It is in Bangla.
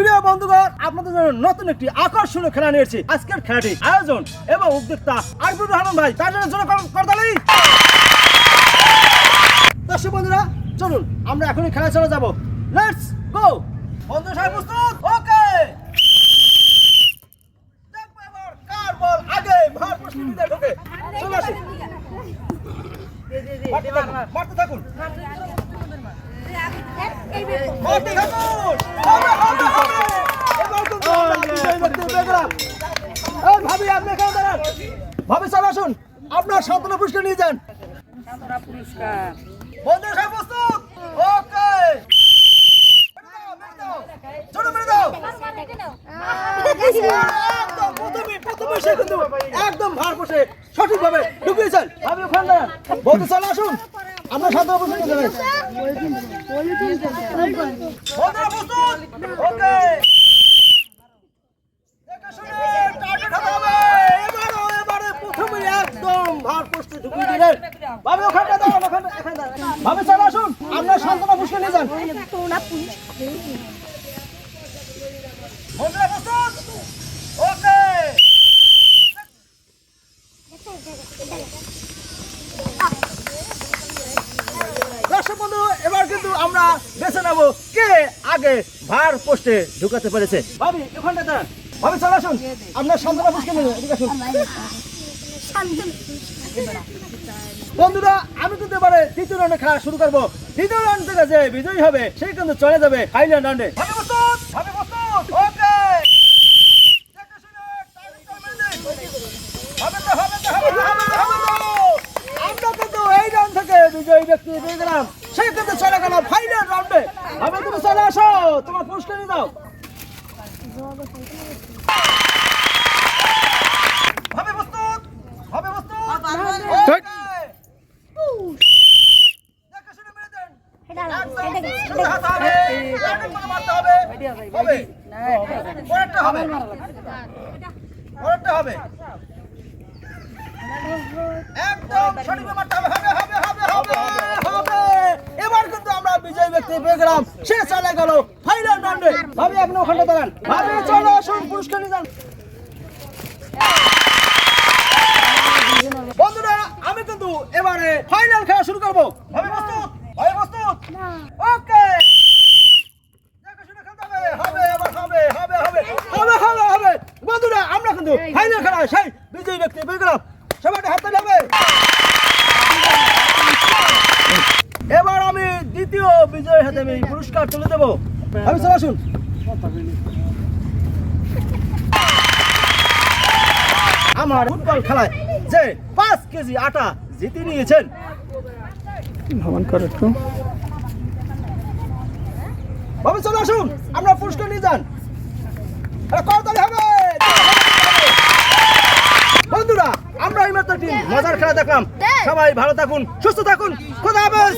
প্রিয় বন্ধুগণ, আপনাদের জন্য নতুন একটি আকর্ষণীয় খেলা নিয়েছি আজকের খেলাটি আয়োজন এবং উদ্যোক্তা আরিফুর রহমান ভাই, তার জন্য জোরে করতালি। দর্শক বন্ধুরা, চলুন, আমরা এখনই খেলা চলে যাব। লেটস গো বন্ধু সাহেব প্রস্তুত? ওকে কার বল মারতে থাকুন। ভাবি আপনি এখানে দাঁড়ান ভাবি আসুন আপনার সান্ত্বনা পুরস্কার নিয়ে যান। পুরস্কার। বন্ধু সাহেব প্রস্তুত। ওকে। ছোট মেরে দাও। একদম প্রথমে প্রথমে সে কিন্তু একদম ভার বসে সঠিকভাবে ঢুকিয়েছেন আমি ওখানে দাঁড়ান বন্ধু চলে আসুন। আমরা ঢুকিয়ে দিলেন ভাবে ওখানে দাঁড়ান ওখানে এখানে দাঁড়ান ভাবে চলে আসুন। আপনার সান্ত্বনা পুরস্কার নিয়ে যান। আমরা বেছে নেব কে আগে ভার পোস্টে ঢুকাতে পেরেছে। ভাবি ওখানটা দাঁড়ান ভাবি, চলে আসুন। আপনার এদিকে আসুন। বন্ধুরা, আমি কিন্তু এবারে তৃতীয় রাউন্ডে খেলা শুরু করব। তৃতীয় রাউন্ড থেকে যে বিজয়ী হবে সেই কিন্তু চলে যাবে ফাইনাল রাউন্ডে আমরা কিন্তু এই রাউন্ড থেকে বিজয়ী ব্যক্তি পেয়ে গেলাম। সেই কিন্তু ফাইনাল রাউন্ডে আমি তুমি চলে আসো তোমার পুরস্কার দাও হবে প্রস্তুত হবে প্রস্তুত। হবে। হবে। হবে। পরেরটা হবে। পরেরটা হবে। একদম সঠিকভাবে মারতে হবে হবে হবে হবে হবে হবে এবার কিন্তু আমরা ব্যক্তি গেলাম। সে চলে গেল। ফাইনাল রাউন্ডে ভাবি আপনি ওখানে দাঁড়ান। ভাবি চলো আসুন পুরস্কার নিয়ে যান। বন্ধুরা আমি কিন্তু এবারে ফাইনাল খেলা শুরু করব। ভাবি প্রস্তুত? ভাবি প্রস্তুত? ওকে। হবে। হবে হবে হবে হবে হবে হবে বন্ধুরা আমরা কিন্তু ফাইনাল খেলা সেই বিজয়ী ব্যক্তি পেয়ে গেলাম সবাই হাতে হবে এবার আমি দ্বিতীয় বিজয়ের হাতে আমি পুরস্কার তুলে দেবো। আমি আসুন। আমার ফুটবল খেলায় যে পাঁচ কেজি আটা জিতে নিয়েছেন। ভ্রমণ করে একটু। চলে আসুন। আমরা পুরস্কার নিয়ে যান। করতালি হবে। বন্ধুরা আমরা এই মাত্র একটি মজার খেলা দেখলাম। সবাই ভালো থাকুন সুস্থ থাকুন। খোদা হাফেজ।